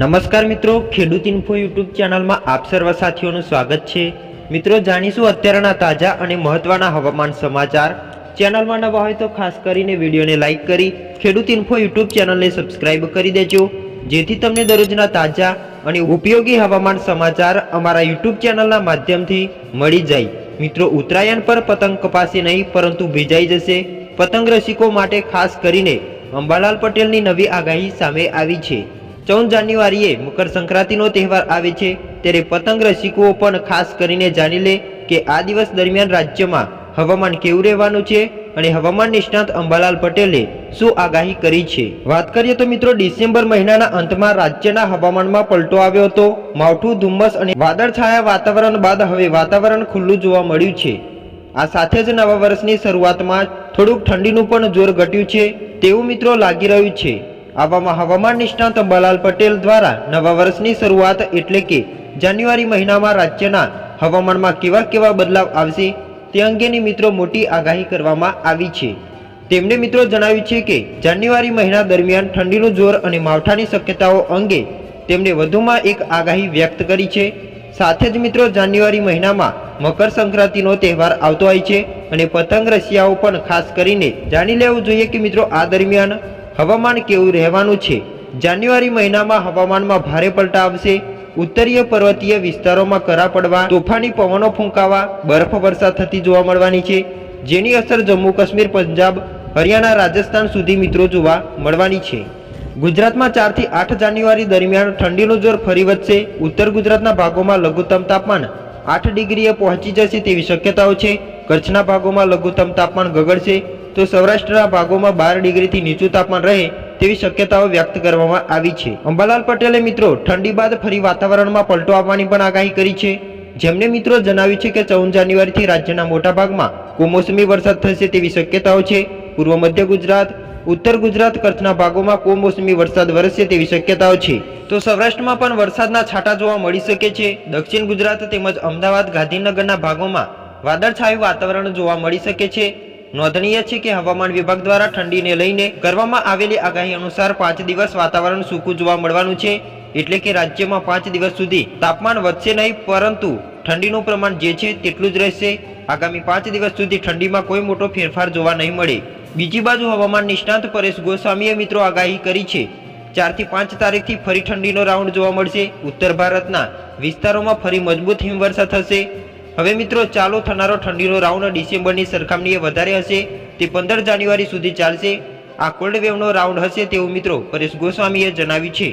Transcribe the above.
નમસ્કાર મિત્રો, ખેડૂત ઇન્ફો યુટ્યુબ ચેનલમાં આપ સર્વ સાથીઓનું સ્વાગત છે. મિત્રો, જાણીશું અત્યારના તાજા અને મહત્વના હવામાન સમાચાર. ચેનલમાં નવા હોય તો ખાસ કરીને વિડીયોને લાઇક કરી, ખેડૂત ઇન્ફો યુટ્યુબ ચેનલને સબસ્ક્રાઇબ કરી દેજો. જેથી તમને દરરોજના તાજા અને ઉપયોગી હવામાન સમાચાર અમારા યુટ્યુબ ચેનલના માધ્યમથી મળી જાય. મિત્રો, ઉત્તરાયણ પર પતંગ કપાશે નહીં, પરંતુ ભીજાઈ જશે. પતંગ રસિકો માટે ખાસ કરીને અંબાલાલ પટેલની નવી આગાહી સામે આવી છે. ચૌદ જાન્યુઆરીએ મકર સંક્રાંતિનો તહેવાર આવે છે. ત્યારે પતંગ રસિકો પણ ખાસ કરીને જાણી લે કે આ દિવસ દરમિયાન રાજ્યમાં હવામાન કેવું રહેવાનું છે અને હવામાન નિષ્ણાત અંબાલાલ પટેલે શું આગાહી કરી છે? વાત કરીએ તો મિત્રો ડિસેમ્બર મહિનાના અંતમાં રાજ્યના હવામાનમાં પલટો આવ્યો હતો. માવઠું, ધુમ્મસ અને વાદળછાયા વાતાવરણ બાદ હવે વાતાવરણ ખુલ્લું જોવા મળ્યું છે. આ સાથે જ નવા વર્ષની શરૂઆતમાં થોડુંક ઠંડીનું પણ જોર ઘટ્યું છે. તેવું મિત્રો લાગી રહ્યું છે. આવામાં હવામાન નિષ્ણાંત બલાલ પટેલ દ્વારા નવા વર્ષની શરૂઆત એટલે કે જાન્યુઆરી મહિનામાં રાજ્યના હવામાનમાં કેવા કેવા બદલાવ આવશે તે અંગેની મિત્રો મોટી આગાહી કરવામાં આવી છે. તેમણે મિત્રો જણાવ્યું છે કે જાન્યુઆરી મહિના દરમિયાન ઠંડીનું જોર અને માવઠાની શક્યતાઓ અંગે તેમણે વધુમાં એક આગાહી વ્યક્ત કરી છે. સાથે જ મિત્રો જાન્યુઆરી મહિનામાં મકર સંક્રાંતિનો તહેવાર આવતો હોય છે અને પતંગ રસિયાઓ પણ ખાસ કરીને જાણી લેવું જોઈએ કે મિત્રો આ દરમિયાન હવામાન કેવું રહેવાનું છે? જાન્યુઆરી મહિનામાં હવામાનમાં ભારે પલટા આવશે. ઉત્તરીય પર્વતીય વિસ્તારોમાં કરા પડવા, તોફાની પવનો ફૂંકાવા, બરફ વર્ષા થતી જોવા મળવાની છે. જેની અસર જમ્મુ કાશ્મીર, પંજાબ, હરિયાણા, રાજસ્થાન સુધી મિત્રો જોવા મળવાની છે. ગુજરાતમાં ચારથી આઠ જાન્યુઆરી દરમિયાન ઠંડીનું જોર ફરી વધશે. ઉત્તર ગુજરાતના ભાગોમાં લઘુત્તમ તાપમાન આઠ ડિગ્રીએ પહોંચી જશે તેવી શક્યતાઓ છે. કચ્છના ભાગોમાં લઘુત્તમ તાપમાન ગગડશે. તો સૌરાષ્ટ્રના ભાગોમાં બાર ડિગ્રીથી નીચું તાપમાન રહે તેવી શક્યતાઓ વ્યક્ત કરવામાં આવી છે. અંબાલાલ પટેલે મિત્રો, ઠંડી બાદ ફરી વાતાવરણમાં પલટો આવવાની પણ આગાહી કરી છે. જેમને મિત્રો જણાવ્યું છે કે ચૌદ જાન્યુઆરીથી રાજ્યના મોટા ભાગમાં કમોસમી વરસાદ થશે તેવી શક્યતાઓ છે. પૂર્વ મધ્ય ગુજરાત, ઉત્તર ગુજરાત કચ્છના ભાગોમાં કમોસમી વરસાદ વરસશે તેવી શક્યતાઓ છે. તો સૌરાષ્ટ્રમાં પણ વરસાદના છાંટા જોવા મળી શકે છે. દક્ષિણ ગુજરાત તેમજ અમદાવાદ ગાંધીનગરના ભાગોમાં વાદળછાયું વાતાવરણ જોવા મળી શકે છે. નોંધનીય છે કે હવામાન વિભાગ દ્વારા ઠંડીને લઈને કરવામાં આવેલી આગાહી અનુસાર પાંચ દિવસ વાતાવરણ સૂકું જોવા મળવાનું છે. એટલે કે રાજ્યમાં પાંચ દિવસ સુધી તાપમાન વધશે નહીં, પરંતુ ઠંડીનું પ્રમાણ જે છે તેટલું જ રહેશે. આગામી પાંચ દિવસ સુધી ઠંડીમાં કોઈ મોટો ફેરફાર જોવા નહીં મળે. બીજી બાજુ હવામાન નિષ્ણાંત પરેશ ગોસ્વામીએ મિત્રો આગાહી કરી છે. ચારથી પાંચ તારીખથી ફરી ઠંડીનો રાઉન્ડ જોવા મળશે. ઉત્તર ભારતના વિસ્તારોમાં ફરી મજબૂત હિમવર્ષા થશે. હવે મિત્રો, ચાલુ થનારો ઠંડીનો રાઉન્ડ ડિસેમ્બરની સરખામણીએ વધારે હશે તે પંદર જાન્યુઆરી સુધી ચાલશે. આ કોલ્ડ વેવનો રાઉન્ડ હશે તેવું મિત્રો પરેશ ગોસ્વામીએ જણાવ્યું છે.